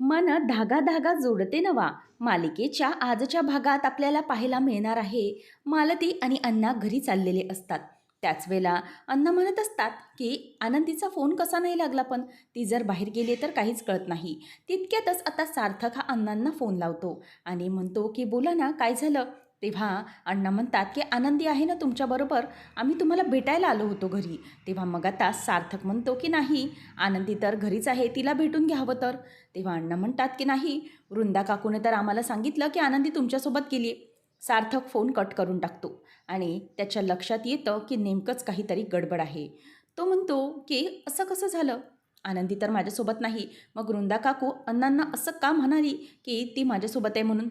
मन धागा धागा जोडते नवा. मालिकेच्या आजच्या भागात आपल्याला पाहायला मिळणार आहे मालती आणि अण्णा घरी चाललेले असतात. त्याच वेळेला अण्णा म्हणत असतात की आनंदीचा फोन कसा नाही लागला पण? ती जर बाहेर गेली तर काहीच कळत नाही. तितक्यातच आता सार्थक हा अण्णांना फोन लावतो आणि म्हणतो की बोला ना काय झालं? तेव्हा अण्णा म्हणतात की आनंदी आहे ना तुमच्याबरोबर आम्ही तुम्हाला भेटायला आलो होतो घरी. तेव्हा मग आता सार्थक म्हणतो की नाही आनंदी तर घरीच आहे तिला भेटून घ्यावं तर. तेव्हा अण्णा म्हणतात की नाही वृंदा काकूने तर आम्हाला सांगितलं की आनंदी तुमच्यासोबत गेली सार्थक फोन कट करून टाकतो आणि त्याच्या लक्षात येतं की नेमकंच काहीतरी गडबड आहे. तो म्हणतो की असं कसं झालं? आनंदी तर माझ्यासोबत नाही. मग वृंदा काकू अण्णांना असं का म्हणाली की ती माझ्यासोबत आहे म्हणून?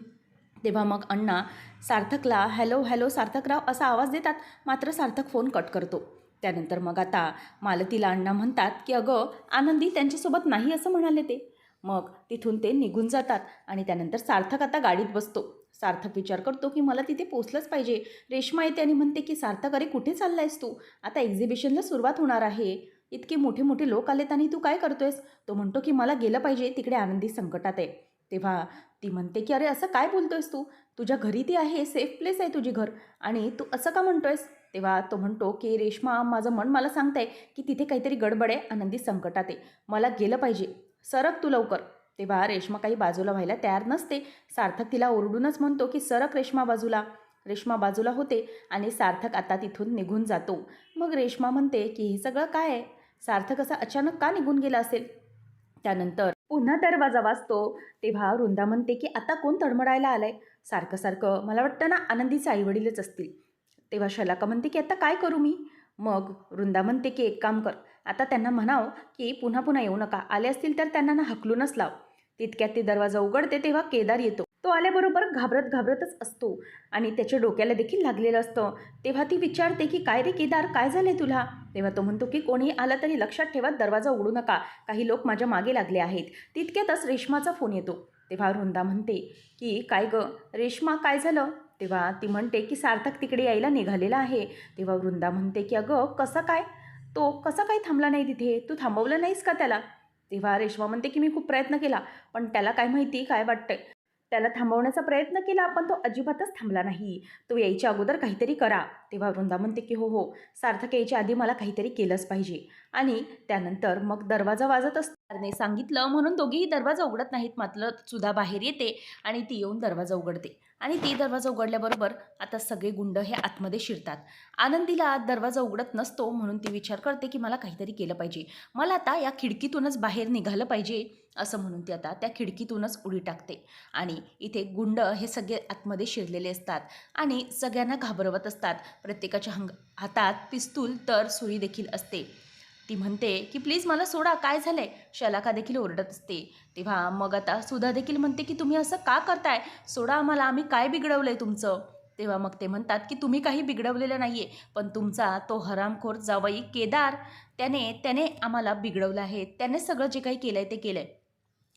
तेव्हा मग अण्णा सार्थकला हॅलो हॅलो सार्थकराव असा आवाज देतात. मात्र सार्थक फोन कट करतो. त्यानंतर मग आता मालतीला अण्णा म्हणतात की अगं आनंदी त्यांच्यासोबत नाही असं म्हणाले ते. मग तिथून ते निघून जातात आणि त्यानंतर सार्थक आता गाडीत बसतो. सार्थक विचार करतो की मला तिथे पोचलंच पाहिजे. रेश्मा येते आणि म्हणते की सार्थक अरे कुठे चालला आहेस तू? आता एक्झिबिशनला सुरुवात होणार आहे. इतके मोठे मोठे लोक आलेत आणि तू काय करतोयस? तो म्हणतो की मला गेलं पाहिजे. तिकडे आनंदी संकटात आहे. तेव्हा ती म्हणते की अरे असं काय बोलतोयस तू? तुझ्या घरी ती आहे सेफ प्लेस आहे तुझी घर. आणि तू असं का म्हणतोयस? तेव्हा तो म्हणतो की रेश्मा माझं मन मला सांगतंय की तिथे काहीतरी गडबड आहे आनंदी संकटात आहे. मला गेलं पाहिजे. सरक तू लवकर. तेव्हा रेश्मा काही बाजूला व्हायला तयार नसते. सार्थक तिला ओरडूनच म्हणतो की सरक रेश्मा बाजूला. रेश्मा बाजूला होते आणि सार्थक आता तिथून निघून जातो. मग रेश्मा म्हणते की हे सगळं काय आहे? सार्थक असा अचानक का निघून गेला असेल? त्यानंतर पुन्हा दरवाजा वाजतो. तेव्हा वृंदा म्हणते की आता कोण तडमडायला आलंय? सारखं सारखं मला वाटतं ना आनंदीचे आईवडीलच असतील. तेव्हा शलाका म्हणते की आता काय करू मी? मग वृंदा म्हणते की एक काम कर. आता त्यांना म्हणाव की पुन्हा पुन्हा येऊ नका. आले असतील तर त्यांना ना हकलूनच लाव. तितक्यात ते दरवाजा उघडते तेव्हा केदार येतो. तो आल्याबरोबर घाबरत घाबरतच असतो. आणि त्याच्या डोक्याला देखील लागलेलं असतं. तेव्हा ती विचारते की काय रे केदार काय झाले तुला? तेव्हा तो म्हणतो की कोणी आलं तरी लक्षात ठेवा दरवाजा उघडू नका. काही लोक माझ्या मागे लागले आहेत. तितक्यातच रेश्माचा फोन येतो. तेव्हा वृंदा म्हणते की काय गं? रेश्मा काय झालं? तेव्हा ती म्हणते की सार्थक तिकडे यायला निघालेला आहे. तेव्हा वृंदा म्हणते की अगं कसं काय? तो कसा काय थांबला नाही तिथे? तू थांबवलं नाहीस का त्याला? तेव्हा रेश्मा म्हणते की मी खूप प्रयत्न केला पण त्याला काय माहिती काय वाटतंय? त्याला थांबवण्याचा प्रयत्न केला पण तो अजिबातच थांबला नाही. तो यायच्या अगोदर काहीतरी करा. तेव्हा वृंदा म्हणते की हो हो सार्थक यायच्या आधी मला काहीतरी केलंच पाहिजे. आणि त्यानंतर मग दरवाजा वाजत असताना सांगितलं म्हणून दोघेही दरवाजा उघडत नाहीत मात्र सुद्धा बाहेर येते आणि ती येऊन दरवाजा उघडते. आणि ते दरवाजा उघडल्याबरोबर आता सगळे गुंड हे आतमध्ये शिरतात. आनंदीला दरवाजा उघडत नसतो म्हणून ती विचार करते की मला काहीतरी केलं पाहिजे. मला आता या खिडकीतूनच बाहेर निघालं पाहिजे असं म्हणून ती आता त्या खिडकीतूनच उडी टाकते. आणि इथे गुंड हे सगळे आतमध्ये शिरलेले असतात आणि सगळ्यांना घाबरवत असतात. प्रत्येकाच्या हंग हातात पिस्तूल तर सुरी देखील असते. ती म्हणते की प्लीज मला सोडा काय झालं आहे शलाका देखील ओरडत असते. तेव्हा मग आता सुधा देखील म्हणते की तुम्ही असं का करताय? सोडा आम्हाला आम्ही काय बिघडवलं आहे तुमचं? तेव्हा मग ते म्हणतात की तुम्ही काही बिघडवलेलं नाही आहे पण तुमचा तो हरामखोर जावई केदार त्याने त्याने आम्हाला बिघडवलं आहे. त्याने सगळं जे काही केलं आहे ते केलं आहे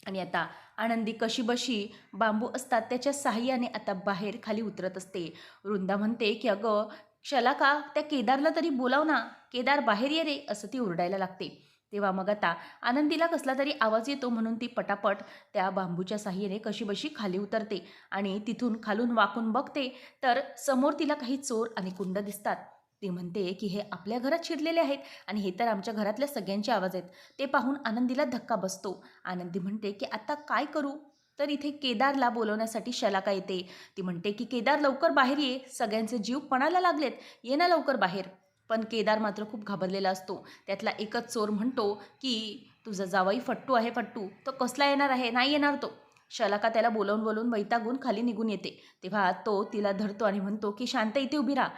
आणि आता आनंदी कशी बशी बांबू असतात त्याच्या साह्याने आता बाहेर खाली उतरत असते. वृंदा म्हणते की अगं शलाका त्या केदारला तरी बोलाव ना. केदार बाहेर ये रे असं ती ओरडायला लागते. तेव्हा मग आता आनंदीला कसला तरी आवाज येतो म्हणून ती पटापट त्या बांबूच्या साह्याने कशीबशी खाली उतरते आणि तिथून खालून वाकून बघते तर समोर तिला काही चोर आणि कुंड दिसतात. ती म्हणते की हे आपल्या घरात शिरलेले आहेत आणि हे तर आमच्या घरातल्या सगळ्यांचे आवाज आहेत. ते पाहून आनंदीला धक्का बसतो. आनंदी म्हणते की आता काय करू? तर इथे केदारला बोलवण्यासाठी शलाका येते. ती म्हणते की केदार लवकर बाहेर ये. सगळ्यांचे जीव पणाला लागलेत. ये ना लवकर बाहेर. पण केदार मात्र खूप घाबरलेला असतो. त्यातला एकच चोर म्हणतो की तुझा जावाई फट्टू आहे फट्टू. तो कसला येणार आहे? नाही येणार तो. शलाका त्याला बोलवून बोलवून वैतागून खाली निघून येते. तेव्हा तो तिला धरतो आणि म्हणतो की शांत इथे उभी राहा.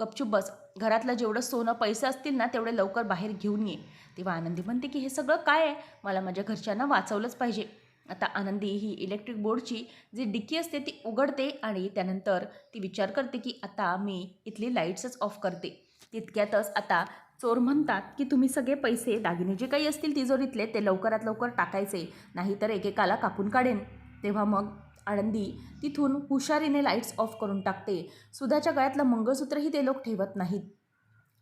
गपचूप बस. घरातलं जेवढं सोनं पैसे असतील ना तेवढे लवकर बाहेर घेऊन ये. तेव्हा आनंदी म्हणते की हे सगळं काय आहे? मला माझ्या घरच्यांना वाचवलंच पाहिजे. आता आनंदी ही इलेक्ट्रिक बोर्डची जी डिक्की असते ती उघडते आणि त्यानंतर ती विचार करते की आता मी इथली लाईट्सच ऑफ करते. तितक्यातच आता चोर म्हणतात की तुम्ही सगळे पैसे दागिने जे काही असतील तिजोरीतले ते लवकरात लवकर टाकायचे नाहीतर एकेकाला कापून काढेन. तेव्हा मग आनंदी तिथून हुशारीने लाईट्स ऑफ करून टाकते. सुधाच्या गळ्यातलं मंगळसूत्रही ते लोक ठेवत नाहीत.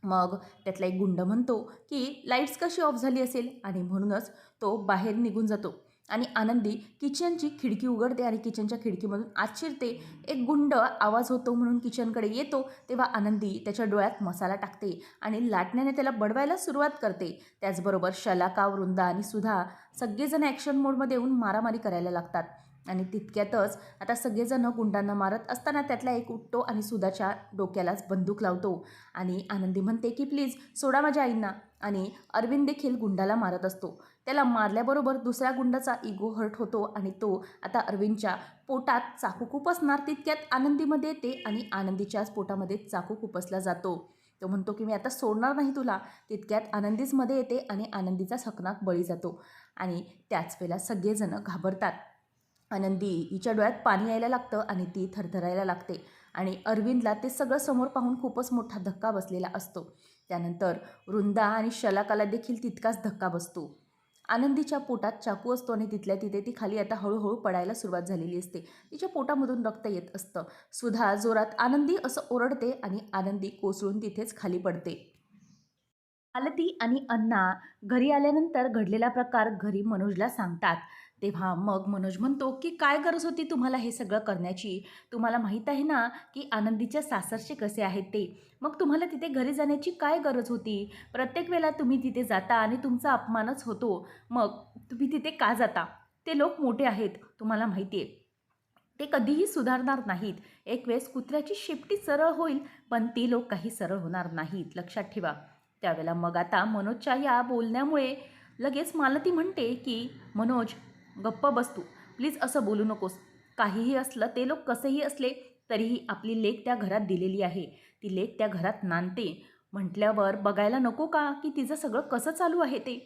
मग त्यातला एक गुंड म्हणतो की लाईट्स कशी ऑफ झाली असेल? आणि म्हणूनच तो बाहेर निघून जातो. आणि आनंदी किचनची खिडकी उघडते आणि किचनच्या खिडकीमधून आत शिरते एक गुंड आवाज होतो म्हणून किचनकडे येतो तेव्हा आनंदी त्याच्या डोळ्यात मसाला टाकते आणि लाटण्याने त्याला बडवायला सुरुवात करते. त्याचबरोबर शलाका वृंदा आणि सुधा सगळेजण ॲक्शन मोडमध्ये येऊन मारामारी करायला लागतात. आणि तितक्यातच आता सगळेजण गुंडांना मारत असताना त्यातला एक उठतो आणि सुधाच्या डोक्यालाच बंदूक लावतो. आणि आनंदी म्हणते की प्लीज सोडा माझ्या आईंना. आणि अरविंद देखील गुंडाला मारत असतो. त्याला मारल्याबरोबर दुसऱ्या गुंडाचा इगो हर्ट होतो आणि तो आता अरविंदच्या पोटात चाकू खुपसणार तितक्यात आनंदीमध्ये येते आणि आनंदीच्याच पोटामध्ये चाकू खुपसला जातो. तो म्हणतो की मी आता सोडणार नाही तुला. तितक्यात आनंदीच मध्ये येते आणि आनंदीचा सकनाक बळी जातो. आणि त्याच वेळेला सगळेजणं घाबरतात. आनंदी. हिच्या डोळ्यात पाणी यायला लागतं आणि ती थरथरायला लागते. आणि अरविंदला ते सगळं समोर पाहून खूपच मोठा धक्का बसलेला असतो. त्यानंतर वृंदा आणि शलाकाला देखील तितकाच धक्का बसतो. आनंदीच्या पोटात चाकू असतो आणि तिथल्या तिथे ती खाली आता हळूहळू पडायला सुरुवात झालेली असते. तिच्या पोटामधून रक्त येत असतं. सुधा जोरात आनंदी असं ओरडते आणि आनंदी कोसळून तिथेच खाली पडते. आलती आणि अण्णा घरी आल्यानंतर घडलेला प्रकार घरी मनोजला सांगतात. तेव्हा मग मनोज म्हणतो की काय गरज होती तुम्हाला हे सगळं करण्याची? तुम्हाला माहीत आहे ना की आनंदीच्या सासरचे कसे आहेत ते? मग तुम्हाला तिथे घरी जाण्याची काय गरज होती? प्रत्येक वेळेला तुम्ही तिथे जाता आणि तुमचा अपमानच होतो. मग तुम्ही तिथे का जाता? ते लोक मोठे आहेत तुम्हाला माहिती आहे. ते कधीही सुधारणार नाहीत. एक वेळेस कुत्र्याची शेपटी सरळ होईल पण ती लोक काही सरळ होणार नाहीत. लक्षात ठेवा. त्यावेळेला मग आता मनोजच्या या बोलण्यामुळे लगेच मालती म्हणते की मनोज गप्प बस तू. प्लीज असं बोलू नकोस. काहीही असलं ते लोक कसेही असले तरीही आपली लेख त्या घरात दिलेली आहे. ती लेख त्या घरात नांदते. म्हटल्यावर बघायला नको का की तिचं सगळं कसं चालू आहे ते?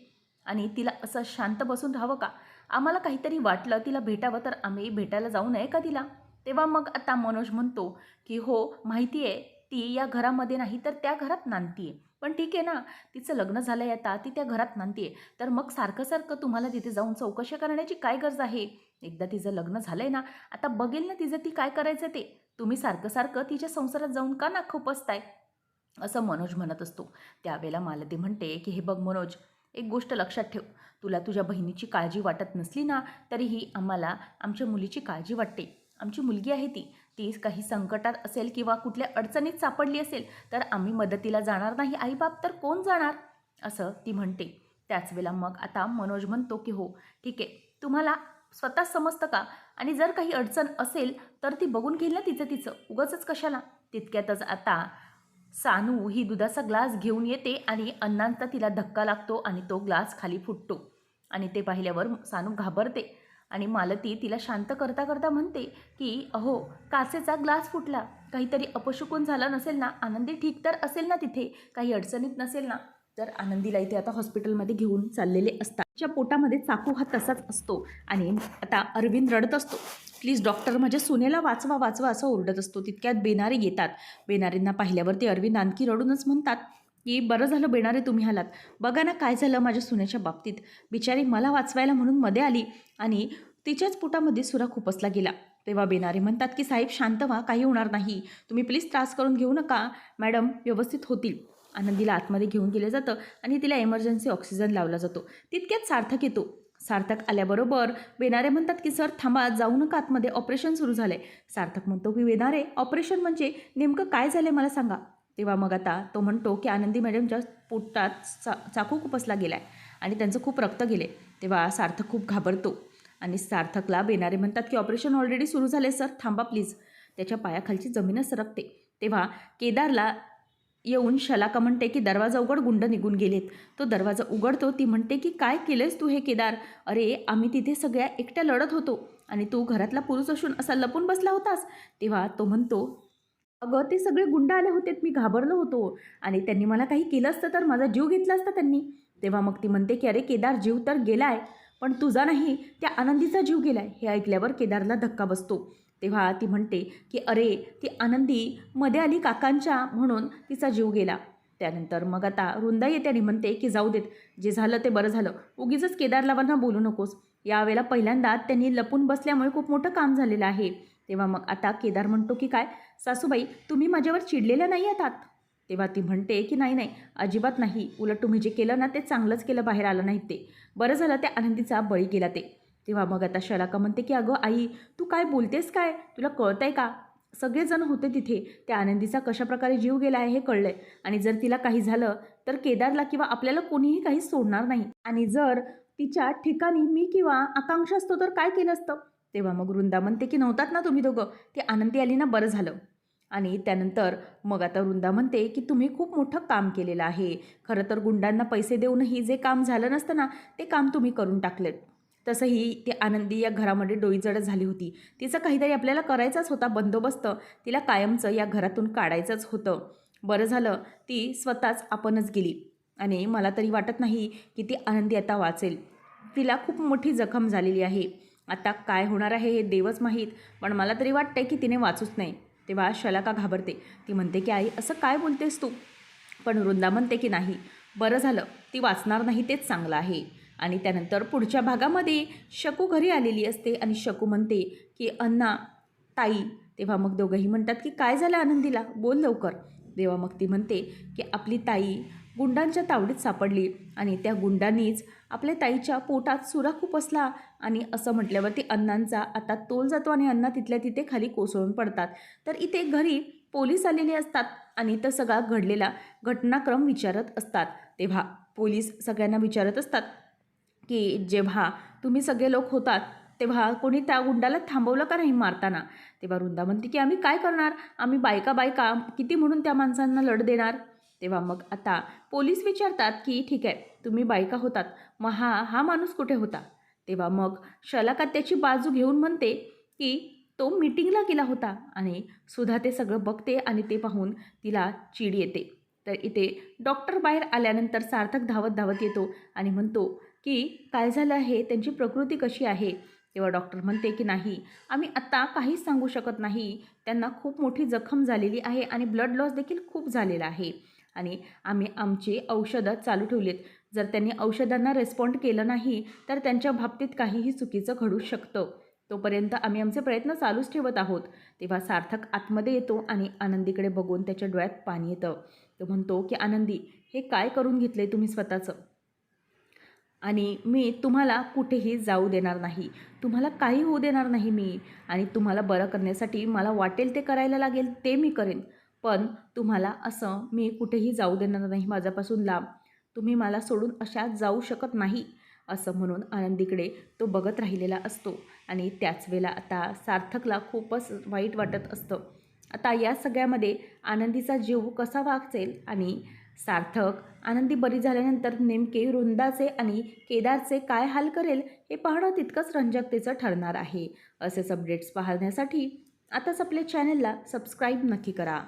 आणि तिला असं शांत बसून राहावं का? आम्हाला काहीतरी वाटलं तिला भेटावं तर आम्ही भेटायला जाऊ नये का तिला? तेव्हा मग आता मनोज म्हणतो की हो माहिती आहे ती या घरामध्ये नाही तर त्या घरात नांदती आहे पण ठीक आहे ना तिचं लग्न झालं आहे आता ती त्या घरात नांदते तर मग सारखं सारखं तुम्हाला तिथे जाऊन चौकशी करण्याची काय गरज आहे? एकदा तिचं लग्न झालं आहे ना आता बघेल ना तिचं ती काय करायचं ते. तुम्ही सारखं सारखं तिच्या संसारात जाऊन का ना खुपसताय असं मनोज म्हणत असतो. त्यावेळेला मालती म्हणते की हे बघ मनोज एक गोष्ट लक्षात ठेव. तुला तुझ्या बहिणीची काळजी वाटत नसली ना तरीही आम्हाला आमच्या मुलीची काळजी वाटते. आमची मुलगी आहे ती. ती काही संकटात असेल किंवा कुठल्या अडचणीत सापडली असेल तर आम्ही मदतीला जाणार नाही. आईबाप तर कोण जाणार? असं ती म्हणते. त्याच वेळेला मग आता मनोज म्हणतो की हो ठीक आहे. तुम्हाला स्वतः समजतं का? आणि जर काही अडचण असेल तर ती बघून घेईल ना तिचं तिचं. उगाचच कशाला? तितक्यातच आता सानू ही दुधाचा ग्लास घेऊन येते आणि अण्णांचा तिला धक्का लागतो आणि तो ग्लास खाली फुटतो. आणि ते पाहिल्यावर सानू घाबरते. आणि मालती तिला शांत करता करता म्हणते की अहो काचेचा ग्लास फुटला. काहीतरी अपशुकून झाला नसेल ना? आनंदी ठीक तर असेल ना तिथे? काही अडचणीत नसेल ना? तर आनंदीला इथे आता हॉस्पिटलमध्ये घेऊन चाललेले असतात. तिच्या पोटामध्ये चाकू हा तसाच असतो आणि आता अरविंद रडत असतो. प्लीज डॉक्टर माझ्या सुनेला वाचवा वाचवा असं ओरडत असतो. तितक्यात बेनारे येतात. बेनारींना पाहिल्यावरती अरविंद आणखी रडूनच म्हणतात की बरं झालं बेणारे तुम्ही आलात. बघा ना काय झालं माझ्या सुनेच्या बाबतीत. बिचारी मला वाचवायला म्हणून मध्ये आली आणि तिच्याच पोटामध्ये सुरा खुपसला गेला. तेव्हा बेनारे म्हणतात की साहेब शांत व्हा काही होणार नाही. तुम्ही प्लीज त्रास करून घेऊ नका. मॅडम व्यवस्थित होतील. आनंदीला आतमध्ये घेऊन गेलं जातं आणि तिला एमर्जन्सी ऑक्सिजन लावला जातो. तितक्यात सार्थक येतो. सार्थक आल्याबरोबर बेनारे म्हणतात की सर थांबा जाऊ नका आतमध्ये. ऑपरेशन सुरू झालं आहे सार्थक म्हणतो की बेनारे ऑपरेशन म्हणजे नेमकं काय झालं मला सांगा. तेव्हा मग आता तो म्हणतो की आनंदी मॅडमच्या पोटात चा चाकू खुपसला गेला आहे आणि त्यांचं खूप रक्त गेले तेव्हा सार्थक खूप घाबरतो. आणि सार्थकला बेनारे म्हणतात की ऑपरेशन ऑलरेडी सुरू झाले सर थांबा प्लीज त्याच्या पायाखालची जमीनच सरकते. तेव्हा केदारला येऊन शलाका म्हणते की दरवाजा उघड गुंड निघून गेलेत. तो दरवाजा उघडतो ती म्हणते की काय केलंयस तू हे केदार? अरे आम्ही तिथे सगळ्या एकट्या लढत होतो आणि तू घरातला पुरुष असून असा लपून बसला होतास. तेव्हा तो म्हणतो अगं ते सगळे गुंड आले होते मी घाबरलो होतो. आणि त्यांनी मला काही केलं असतं तर माझा जीव घेतला असता त्यांनी. तेव्हा मग ती म्हणते की अरे केदार जीव तर गेलाय पण तुझा नाही त्या आनंदीचा जीव गेलाय. हे ऐकल्यावर केदारला धक्का बसतो. तेव्हा ती म्हणते की अरे ती आनंदी मध्ये आली काकांच्या म्हणून तिचा जीव गेला. त्यानंतर मग आता रुंदा येते आणि म्हणते की जाऊ देत जे झालं ते बरं झालं. उगीच केदारलावांना बोलू नकोस. यावेळेला पहिल्यांदा त्यांनी लपून बसल्यामुळे खूप मोठं काम झालेलं आहे. तेव्हा मग आता केदार म्हणतो की काय सासूबाई तुम्ही माझ्यावर चिडलेल्या नाही आहात तेव्हा ती म्हणते की नाही नाही अजिबात नाही. उलट तुम्ही जे केलं ना ते चांगलंच केलं बाहेर आलं नाही ते. बरं झालं त्या आनंदीचा बळी गेला ते. तेव्हा मग आता शलाका म्हणते की अगं आई तू काय बोलतेस काय? तुला कळतंय का? सगळेजण होते तिथे. त्या आनंदीचा कशाप्रकारे जीव गेला आहे हे कळलंय. आणि जर तिला काही झालं तर केदारला किंवा आपल्याला कोणीही काही सोडणार नाही. आणि जर तिच्या ठिकाणी मी किंवा आकांक्षा असतो तर काय केलं असतं? तेव्हा मग वृंदा म्हणते की नव्हतात ना तुम्ही दोघं? ती आनंदी आली ना बरं झालं. आणि त्यानंतर मग आता वृंदा म्हणते की तुम्ही खूप मोठं काम केलेलं आहे. खरं तर गुंडांना पैसे देऊनही जे काम झालं नसतं ना ते काम तुम्ही करून टाकलेत. तसंही ती आनंदी या घरामध्ये डोईजड झाली होती. तिचं काहीतरी आपल्याला करायचाच होता बंदोबस्त. तिला कायमचं या घरातून काढायचंच होतं. बरं झालं ती स्वतःच आपणच गेली. आणि मला तरी वाटत नाही की ती आनंदी आता वाचेल. तिला खूप मोठी जखम झालेली आहे. आता काय होणार आहे हे देवच माहीत पण मला तरी वाटतंय की तिने वाचूच नाही. तेव्हा शलाका घाबरते. ती म्हणते की आई असं काय बोलतेस तू? पण वृंदा म्हणते की नाही. बरं झालं. ती वाचणार नाही तेच चांगलं आहे. आणि त्यानंतर पुढच्या भागामध्ये शकू घरी आलेली असते आणि शकू म्हणते की अण्णा ताई. तेव्हा मग दोघंही म्हणतात की काय झालं आनंदीला? बोल लवकर. तेव्हा मग ती म्हणते की आपली ताई गुंडांच्या तावडीत सापडली आणि त्या गुंडांनीच आपल्या ताईच्या पोटात सुराखू बसला आणि असं म्हटल्यावरती अण्णांचा आता तोल जातो आणि अण्णा तिथल्या तिथे खाली कोसळून पडतात. तर इथे घरी पोलीस आलेले असतात आणि तर सगळा घडलेला घटनाक्रम विचारत असतात. तेव्हा पोलीस सगळ्यांना विचारत असतात की जेव्हा तुम्ही सगळे लोक होतात तेव्हा कोणी त्या गुंडाला थांबवलं का नाही मारताना? तेव्हा वृंदा म्हणते की आम्ही काय करणार? आम्ही बायका बायका किती म्हणून त्या माणसांना लढ देणार? तेव्हा मग आता पोलीस विचारतात की ठीक आहे तुम्ही बायका होतात मग हा हा माणूस कुठे होता? तेव्हा मग शलाका त्याची बाजू घेऊन म्हणते की तो मीटिंगला गेला होता आणि सुद्धा ते सगळं बघते आणि ते पाहून तिला चीड येते. तर इथे डॉक्टर बाहेर आल्यानंतर सार्थक धावत धावत येतो आणि म्हणतो की काय झालं आहे? त्यांची प्रकृती कशी आहे? तेव्हा डॉक्टर म्हणते की नाही आम्ही आत्ता काहीच सांगू शकत नाही. त्यांना खूप मोठी जखम झालेली आहे आणि ब्लड लॉस देखील खूप झालेला आहे. आणि आम्ही आमची औषधं चालू ठेवलीत. जर त्यांनी औषधांना रेस्पॉन्ड केलं नाही तर त्यांच्या बाबतीत काहीही चुकीचं घडू शकतं. तोपर्यंत आम्ही आमचे प्रयत्न चालूच ठेवत आहोत. तेव्हा सार्थक आतमध्ये येतो आणि आनंदीकडे बघून त्याच्या डोळ्यात पाणी येतं. तो म्हणतो की आनंदी हे काय करून घेतले तुम्ही स्वतःचं? आणि मी तुम्हाला कुठेही जाऊ देणार नाही. तुम्हाला काही होऊ देणार नाही मी. आणि तुम्हाला बरं करण्यासाठी मला वाटेल ते करायला लागेल ते मी करेन. पण तुम्हाला असं मी कुठेही जाऊ देणार नाही माझ्यापासून लांब. तुम्ही मला सोडून अशा जाऊ शकत नाही असं म्हणून आनंदीकडे तो बघत राहिलेला असतो. आणि त्याच वेळेला आता सार्थकला खूपच वाईट वाटत असतं. आता या सगळ्यामध्ये आनंदीचा जीव कसा वागचेल आणि सार्थक आनंदी बरी झाल्यानंतर नेमके वृंदाचे आणि केदारचे काय हाल करेल हे पाहणं तितकंच रंजकतेचं ठरणार आहे. असेच अपडेट्स पाहण्यासाठी आताच आपल्या चॅनलला सबस्क्राईब नक्की करा.